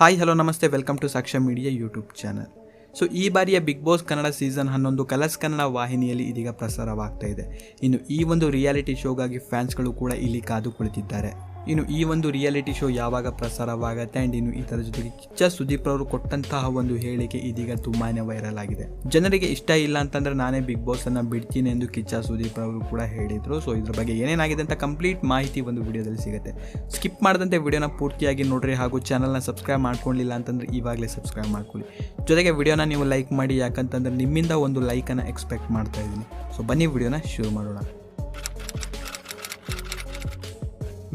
Hi hello ನಮಸ್ತೆ welcome to Sakshya media YouTube channel so ಈ ಬಾರಿಯ ಬಿಗ್ ಬಾಸ್ ಕನ್ನಡ ಸೀಸನ್ ಹನ್ನೊಂದು ಕಲರ್ಸ್ ಕನ್ನಡ ವಾಹಿನಿಯಲ್ಲಿ ಇದೀಗ ಪ್ರಸಾರವಾಗ್ತಾ ಇದೆ. ಇನ್ನು ಈ ಒಂದು ರಿಯಾಲಿಟಿ ಶೋಗಾಗಿ ಫ್ಯಾನ್ಸ್ಗಳು ಕೂಡ ಇಲ್ಲಿ ಕಾದು ಕುಳಿತಿದ್ದಾರೆ ಇನ್ನು ಈ ಒಂದು ರಿಯಾಲಿಟಿ ಶೋ ಯಾವಾಗ ಪ್ರಸಾರವಾಗುತ್ತೆ ಆ್ಯಂಡ್ ಇನ್ನು ಇದರ ಜೊತೆಗೆ ಕಿಚ್ಚ ಸುದೀಪ್ ಅವರು ಕೊಟ್ಟಂತಹ ಒಂದು ಹೇಳಿಕೆ ಇದೀಗ ತುಂಬಾನೇ ವೈರಲ್ ಆಗಿದೆ. ಜನರಿಗೆ ಇಷ್ಟ ಇಲ್ಲ ಅಂತಂದ್ರೆ ನಾನೇ ಬಿಗ್ ಬಾಸ್ ಅನ್ನ ಬಿಡ್ತೀನಿ ಎಂದು ಕಿಚ್ಚ ಸುದೀಪ್ ಅವರು ಕೂಡ ಹೇಳಿದ್ರು. ಸೊ ಇದ್ರ ಬಗ್ಗೆ ಏನೇನಾಗಿದೆ ಅಂತ ಕಂಪ್ಲೀಟ್ ಮಾಹಿತಿ ಒಂದು ವಿಡಿಯೋದಲ್ಲಿ ಸಿಗುತ್ತೆ. ಸ್ಕಿಪ್ ಮಾಡದಂತೆ ವಿಡಿಯೋನ ಪೂರ್ತಿಯಾಗಿ ನೋಡ್ರಿ ಹಾಗೂ ಚಾನಲ್ನ ಸಬ್ಸ್ಕ್ರೈಬ್ ಮಾಡ್ಕೊಂಡಿಲ್ಲ ಅಂತಂದ್ರೆ ಈವಾಗಲೇ ಸಬ್ಸ್ಕ್ರೈಬ್ ಮಾಡ್ಕೊಳ್ಳಿ. ಜೊತೆಗೆ ವಿಡಿಯೋನ ನೀವು ಲೈಕ್ ಮಾಡಿ, ಯಾಕಂತಂದ್ರೆ ನಿಮ್ಮಿಂದ ಒಂದು ಲೈಕನ್ನು ಎಕ್ಸ್ಪೆಕ್ಟ್ ಮಾಡ್ತಾ ಇದ್ದೀನಿ. ಸೊ ಬನ್ನಿ ವಿಡಿಯೋನ ಶುರು ಮಾಡೋಣ.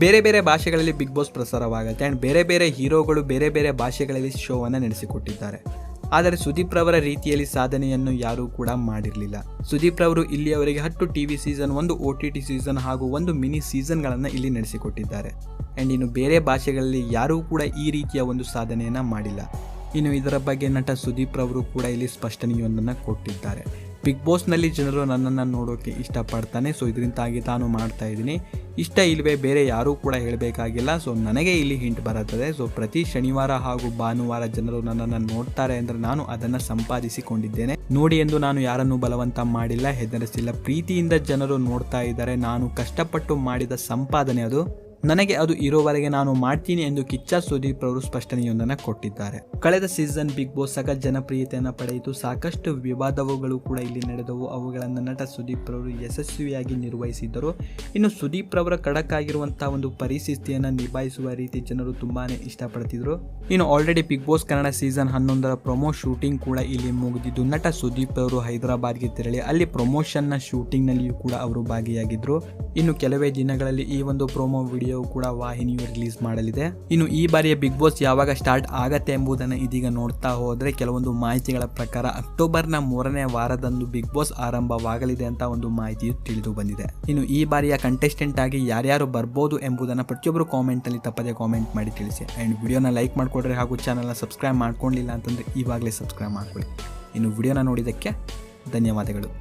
ಬೇರೆ ಬೇರೆ ಭಾಷೆಗಳಲ್ಲಿ ಬಿಗ್ ಬಾಸ್ ಪ್ರಸಾರವಾಗುತ್ತೆ ಆ್ಯಂಡ್ ಬೇರೆ ಬೇರೆ ಹೀರೋಗಳು ಬೇರೆ ಬೇರೆ ಭಾಷೆಗಳಲ್ಲಿ ಶೋವನ್ನು ನಡೆಸಿಕೊಟ್ಟಿದ್ದಾರೆ. ಆದರೆ ಸುದೀಪ್ ರವರ ರೀತಿಯಲ್ಲಿ ಸಾಧನೆಯನ್ನು ಯಾರೂ ಕೂಡ ಮಾಡಿರಲಿಲ್ಲ. ಸುದೀಪ್ ರವರು ಇಲ್ಲಿಯವರೆಗೆ ಹತ್ತು ಟಿ ವಿ ಸೀಸನ್ ಒಂದು ಒ ಟಿ ಟಿ ಸೀಸನ್ ಹಾಗೂ ಒಂದು ಮಿನಿ ಸೀಸನ್ಗಳನ್ನು ಇಲ್ಲಿ ನಡೆಸಿಕೊಟ್ಟಿದ್ದಾರೆ. ಆ್ಯಂಡ್ ಇನ್ನು ಬೇರೆ ಭಾಷೆಗಳಲ್ಲಿ ಯಾರೂ ಕೂಡ ಈ ರೀತಿಯ ಒಂದು ಸಾಧನೆಯನ್ನು ಮಾಡಿಲ್ಲ. ಇನ್ನು ಇದರ ಬಗ್ಗೆ ನಟ ಸುದೀಪ್ ರವರು ಕೂಡ ಇಲ್ಲಿ ಸ್ಪಷ್ಟನೆಯೊಂದನ್ನು ಕೊಟ್ಟಿದ್ದಾರೆ. ಬಿಗ್ ಬಾಸ್ನಲ್ಲಿ ಜನರು ನನ್ನನ್ನು ನೋಡೋಕೆ ಇಷ್ಟಪಡ್ತಾನೆ ಸೊ ಇದರಿಂದಾಗಿ ತಾನು ಮಾಡ್ತಾ ಇದ್ದೀನಿ. ಇಷ್ಟ ಇಲ್ಲವೇ ಬೇರೆ ಯಾರೂ ಕೂಡ ಹೇಳಬೇಕಾಗಿಲ್ಲ. ಸೊ ನನಗೆ ಇಲ್ಲಿ ಹಿಂಟ್ ಬರುತ್ತದೆ. ಸೊ ಪ್ರತಿ ಶನಿವಾರ ಹಾಗೂ ಭಾನುವಾರ ಜನರು ನನ್ನನ್ನು ನೋಡ್ತಾರೆ ಅಂದರೆ ನಾನು ಅದನ್ನು ಸಂಪಾದಿಸಿಕೊಂಡಿದ್ದೇನೆ. ನೋಡಿ ಎಂದು ನಾನು ಯಾರನ್ನು ಬಲವಂತ ಮಾಡಿಲ್ಲ. ಹೆದರಿಸಿಲ್ಲ. ಪ್ರೀತಿಯಿಂದ ಜನರು ನೋಡ್ತಾ ಇದ್ದಾರೆ. ನಾನು ಕಷ್ಟಪಟ್ಟು ಮಾಡಿದ ಸಂಪಾದನೆ ಅದು. ನನಗೆ ಅದು ಇರೋವರೆಗೆ ನಾನು ಮಾಡ್ತೀನಿ ಎಂದು ಕಿಚ್ಚ ಸುದೀಪ್ ಅವರು ಸ್ಪಷ್ಟನೆಯೊಂದನ್ನು ಕೊಟ್ಟಿದ್ದಾರೆ. ಕಳೆದ ಸೀಸನ್ ಬಿಗ್ ಬಾಸ್ ಸಗ ಜನಪ್ರಿಯತೆಯನ್ನು ಪಡೆಯಿತು. ಸಾಕಷ್ಟು ವಿವಾದವುಗಳು ಕೂಡ ಇಲ್ಲಿ ನಡೆದವು. ಅವುಗಳನ್ನು ನಟ ಸುದೀಪ್ ರವರು ಯಶಸ್ವಿಯಾಗಿ ನಿರ್ವಹಿಸಿದ್ದರು. ಇನ್ನು ಸುದೀಪ್ ರವರ ಖಡಕ್ ಒಂದು ಪರಿಸ್ಥಿತಿಯನ್ನು ನಿಭಾಯಿಸುವ ರೀತಿ ಜನರು ತುಂಬಾನೇ ಇಷ್ಟಪಡ್ತಿದ್ರು. ಇನ್ನು already Big Boss Kannada season ಹನ್ನೊಂದರ ಪ್ರೊಮೋ ಶೂಟಿಂಗ್ ಕೂಡ ಇಲ್ಲಿ ಮುಗಿದಿದ್ದು, ನಟ ಸುದೀಪ್ ಅವರು ಹೈದರಾಬಾದ್ಗೆ ತೆರಳಿ ಅಲ್ಲಿ ಪ್ರಮೋಷನ್ನ ಶೂಟಿಂಗ್ ನಲ್ಲಿಯೂ ಕೂಡ ಅವರು ಭಾಗಿಯಾಗಿದ್ರು. ಇನ್ನು ಕೆಲವೇ ದಿನಗಳಲ್ಲಿ ಈ ಒಂದು ಪ್ರೊಮೋ ವಿಡಿಯೋ ಕೂಡ ವಾಹಿನಿಯು ರಿಲೀಸ್ ಮಾಡಲಿದೆ. ಇನ್ನು ಈ ಬಾರಿಯ ಬಿಗ್ ಬಾಸ್ ಯಾವಾಗ ಸ್ಟಾರ್ಟ್ ಆಗತ್ತೆ ಎಂಬುದನ್ನು ಇದೀಗ ನೋಡ್ತಾ ಹೋದ್ರೆ ಕೆಲವೊಂದು ಮಾಹಿತಿಗಳ ಪ್ರಕಾರ ಅಕ್ಟೋಬರ್ನ ಮೂರನೇ ವಾರದಂದು ಬಿಗ್ ಬಾಸ್ ಆರಂಭವಾಗಲಿದೆ ಅಂತ ಒಂದು ಮಾಹಿತಿಯು ತಿಳಿದು ಬಂದಿದೆ. ಇನ್ನು ಈ ಬಾರಿಯ ಕಂಟೆಸ್ಟೆಂಟ್ ಆಗಿ ಯಾರ್ಯಾರು ಬರ್ಬೋದು ಎಂಬುದನ್ನು ಪ್ರತಿಯೊಬ್ಬರು ಕಾಮೆಂಟ್ ಅಲ್ಲಿ ತಪ್ಪದೆ ಕಾಮೆಂಟ್ ಮಾಡಿ ತಿಳಿಸಿ. ಅಂಡ್ ವಿಡಿಯೋನ ಲೈಕ್ ಮಾಡ್ಕೊಡ್ರಿ ಹಾಗೂ ಚಾನಲ್ನ ಸಬ್ಸ್ಕ್ರೈಬ್ ಮಾಡ್ಕೊಂಡಿಲ್ಲ ಅಂತಂದ್ರೆ ಇವಾಗಲೇ ಸಬ್ಸ್ಕ್ರೈಬ್ ಮಾಡ್ಕೊಳ್ಳಿ. ಇನ್ನು ವಿಡಿಯೋನ ನೋಡಿದ್ದಕ್ಕೆ ಧನ್ಯವಾದಗಳು.